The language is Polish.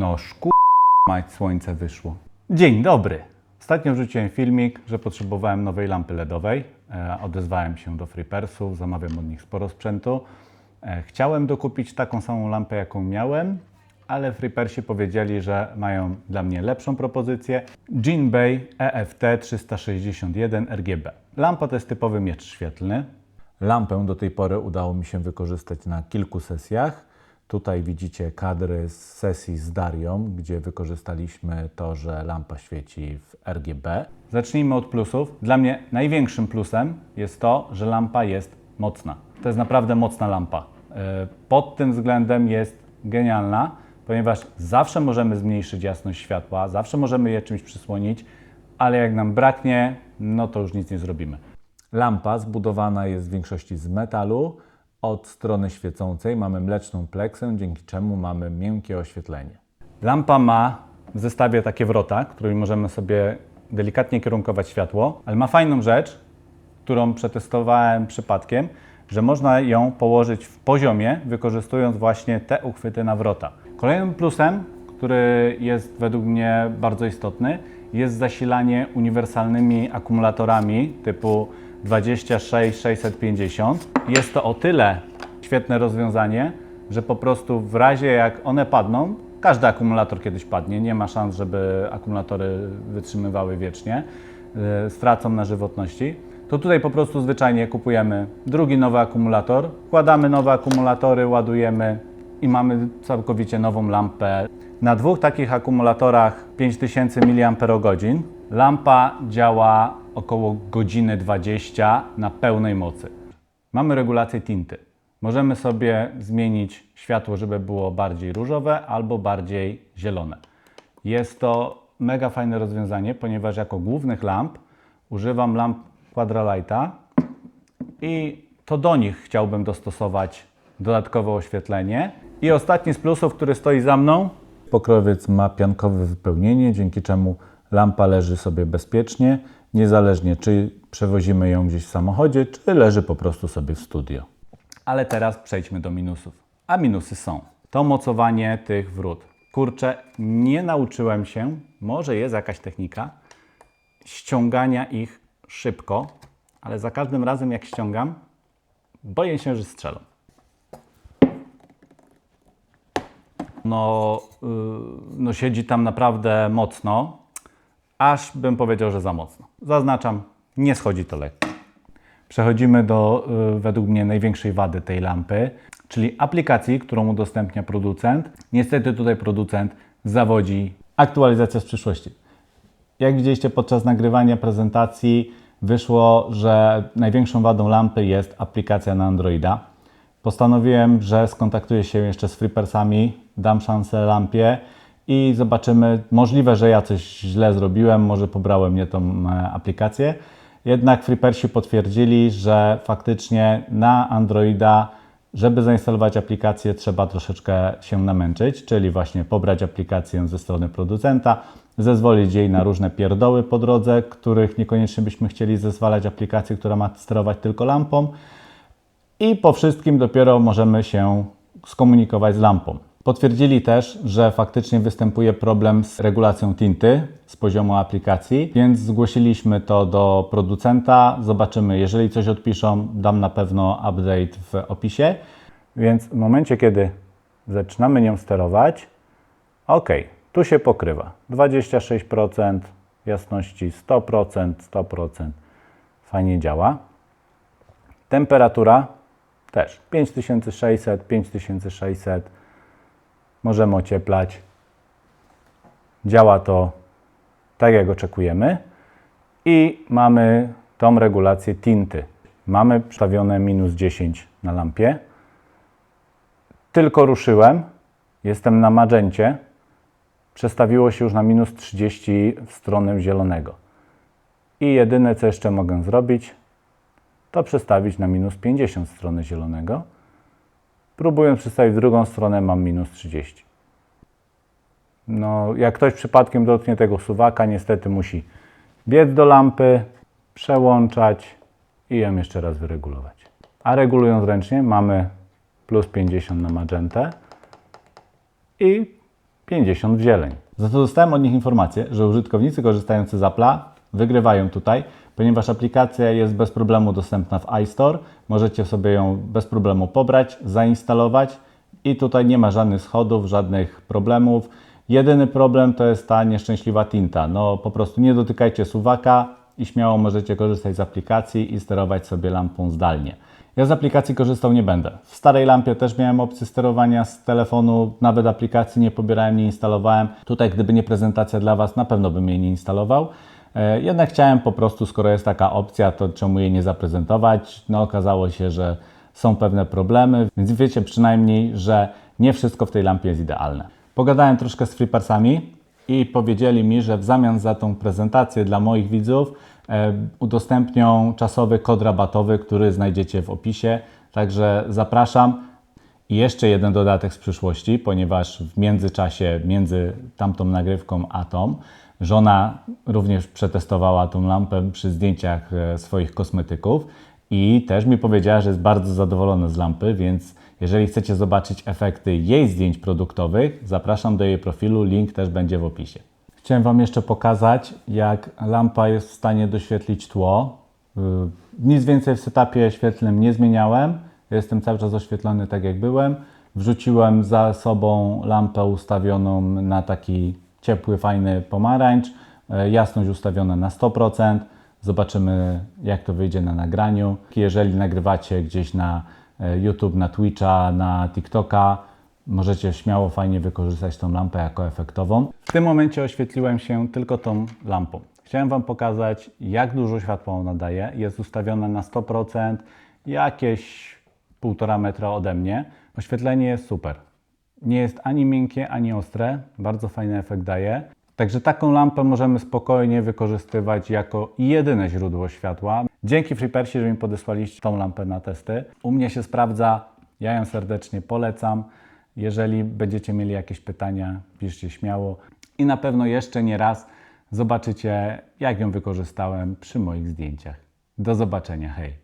No szku... mać słońce wyszło. Dzień dobry. Ostatnio wrzuciłem filmik, że potrzebowałem nowej lampy LEDowej. E, odezwałem się do Freepersów, zamawiam od nich sporo sprzętu. E, chciałem dokupić taką samą lampę, jaką miałem, ale Freepersi powiedzieli, że mają dla mnie lepszą propozycję. Jinbei EFT 361 RGB. Lampa to jest typowy miecz świetlny. Lampę do tej pory udało mi się wykorzystać na kilku sesjach. Tutaj widzicie kadry z sesji z Darią, gdzie wykorzystaliśmy to, że lampa świeci w RGB. Zacznijmy od plusów. Dla mnie największym plusem jest to, że lampa jest mocna. To jest naprawdę mocna lampa. E, Pod tym względem jest genialna, ponieważ zawsze możemy zmniejszyć jasność światła, zawsze możemy je czymś przysłonić, ale jak nam braknie, no to już nic nie zrobimy. Lampa zbudowana jest w większości z metalu. Od strony świecącej mamy mleczną pleksę, dzięki czemu mamy miękkie oświetlenie. Lampa ma w zestawie takie wrota, którymi możemy sobie delikatnie kierunkować światło, ale ma fajną rzecz, którą przetestowałem przypadkiem, że można ją położyć w poziomie, wykorzystując właśnie te uchwyty na wrota. Kolejnym plusem, który jest według mnie bardzo istotny, jest zasilanie uniwersalnymi akumulatorami typu 26650. Jest to o tyle świetne rozwiązanie, że po prostu w razie jak one padną, każdy akumulator kiedyś padnie, nie ma szans, żeby akumulatory wytrzymywały wiecznie, yy, stracą na żywotności, to tutaj po prostu zwyczajnie kupujemy drugi nowy akumulator, wkładamy nowe akumulatory, ładujemy i mamy całkowicie nową lampę. Na dwóch takich akumulatorach 5000 mAh lampa działa około godziny 20 na pełnej mocy. Mamy regulację tinty. Możemy sobie zmienić światło, żeby było bardziej różowe albo bardziej zielone. Jest to mega fajne rozwiązanie, ponieważ jako głównych lamp używam lamp Quadralighta i to do nich chciałbym dostosować dodatkowe oświetlenie. I ostatni z plusów, który stoi za mną. Pokrowiec ma piankowe wypełnienie, dzięki czemu lampa leży sobie bezpiecznie, niezależnie czy przewozimy ją gdzieś w samochodzie, czy leży po prostu sobie w studio. Ale teraz przejdźmy do minusów. A minusy są. To mocowanie tych wrót. Kurczę, nie nauczyłem się, może jest jakaś technika, ściągania ich szybko, ale za każdym razem jak ściągam, boję się, że strzelą. No, yy, no siedzi tam naprawdę mocno, aż bym powiedział, że za mocno. Zaznaczam, nie schodzi to lekko. Przechodzimy do y, według mnie największej wady tej lampy, czyli aplikacji, którą udostępnia producent. Niestety tutaj producent zawodzi aktualizacja z przyszłości. Jak widzieliście podczas nagrywania prezentacji, wyszło, że największą wadą lampy jest aplikacja na Androida. Postanowiłem, że skontaktuję się jeszcze z Freepersami, dam szansę lampie i zobaczymy. Możliwe, że ja coś źle zrobiłem, może pobrałem nie tą e, aplikację. Jednak Freepersi potwierdzili, że faktycznie na Androida, żeby zainstalować aplikację, trzeba troszeczkę się namęczyć, czyli właśnie pobrać aplikację ze strony producenta, zezwolić jej na różne pierdoły po drodze, których niekoniecznie byśmy chcieli zezwalać aplikacji, która ma sterować tylko lampą. I po wszystkim dopiero możemy się skomunikować z lampą. Potwierdzili też, że faktycznie występuje problem z regulacją tinty z poziomu aplikacji, więc zgłosiliśmy to do producenta. Zobaczymy, jeżeli coś odpiszą, dam na pewno update w opisie. Więc w momencie, kiedy zaczynamy nią sterować, ok, tu się pokrywa 26%, jasności 100%, 100%, fajnie działa. Temperatura też 5600, 5600 możemy ocieplać. Działa to tak, jak oczekujemy. I mamy tą regulację tinty. Mamy przestawione minus 10 na lampie. Tylko ruszyłem, jestem na magencie, przestawiło się już na minus 30 w stronę zielonego. I jedyne, co jeszcze mogę zrobić, to przestawić na minus 50 w stronę zielonego. Próbując przestawić w drugą stronę, mam minus 30. No, jak ktoś przypadkiem dotknie tego suwaka, niestety musi biec do lampy, przełączać i ją jeszcze raz wyregulować. A regulując ręcznie, mamy plus 50 na magentę i 50 w zieleń. Za to dostałem od nich informację, że użytkownicy korzystający z Apple'a wygrywają tutaj, ponieważ aplikacja jest bez problemu dostępna w iStore. Możecie sobie ją bez problemu pobrać, zainstalować i tutaj nie ma żadnych schodów, żadnych problemów. Jedyny problem to jest ta nieszczęśliwa tinta. No po prostu nie dotykajcie suwaka i śmiało możecie korzystać z aplikacji i sterować sobie lampą zdalnie. Ja z aplikacji korzystał nie będę. W starej lampie też miałem opcję sterowania z telefonu, nawet aplikacji nie pobierałem, nie instalowałem. Tutaj, gdyby nie prezentacja dla Was, na pewno bym jej nie instalował. E, Jednak chciałem po prostu, skoro jest taka opcja, to czemu jej nie zaprezentować? No okazało się, że są pewne problemy, więc wiecie przynajmniej, że nie wszystko w tej lampie jest idealne. Pogadałem troszkę z Freeparsami i powiedzieli mi, że w zamian za tą prezentację dla moich widzów e, udostępnią czasowy kod rabatowy, który znajdziecie w opisie. Także zapraszam. I jeszcze jeden dodatek z przyszłości, ponieważ w międzyczasie, między tamtą nagrywką a tą, żona również przetestowała tą lampę przy zdjęciach e, swoich kosmetyków i też mi powiedziała, że jest bardzo zadowolona z lampy, więc jeżeli chcecie zobaczyć efekty jej zdjęć produktowych, zapraszam do jej profilu, link też będzie w opisie. Chciałem Wam jeszcze pokazać, jak lampa jest w stanie doświetlić tło. Y, Nic więcej w setupie świetlnym nie zmieniałem. Jestem cały czas oświetlony tak jak byłem. Wrzuciłem za sobą lampę ustawioną na taki ciepły, fajny pomarańcz. E, Jasność ustawiona na 100%. Zobaczymy, jak to wyjdzie na nagraniu. Jeżeli nagrywacie gdzieś na e, YouTube, na Twitcha, na TikToka, możecie śmiało, fajnie wykorzystać tą lampę jako efektową. W tym momencie oświetliłem się tylko tą lampą. Chciałem Wam pokazać, jak dużo światła ona daje. Jest ustawiona na 100%, jakieś 1,5 metra ode mnie. Oświetlenie jest super. Nie jest ani miękkie, ani ostre. Bardzo fajny efekt daje. Także taką lampę możemy spokojnie wykorzystywać jako jedyne źródło światła. Dzięki FreePersi, że mi podesłaliście tą lampę na testy. U mnie się sprawdza. Ja ją serdecznie polecam. Jeżeli będziecie mieli jakieś pytania, piszcie śmiało. I na pewno jeszcze nie raz zobaczycie, jak ją wykorzystałem przy moich zdjęciach. Do zobaczenia. Hej!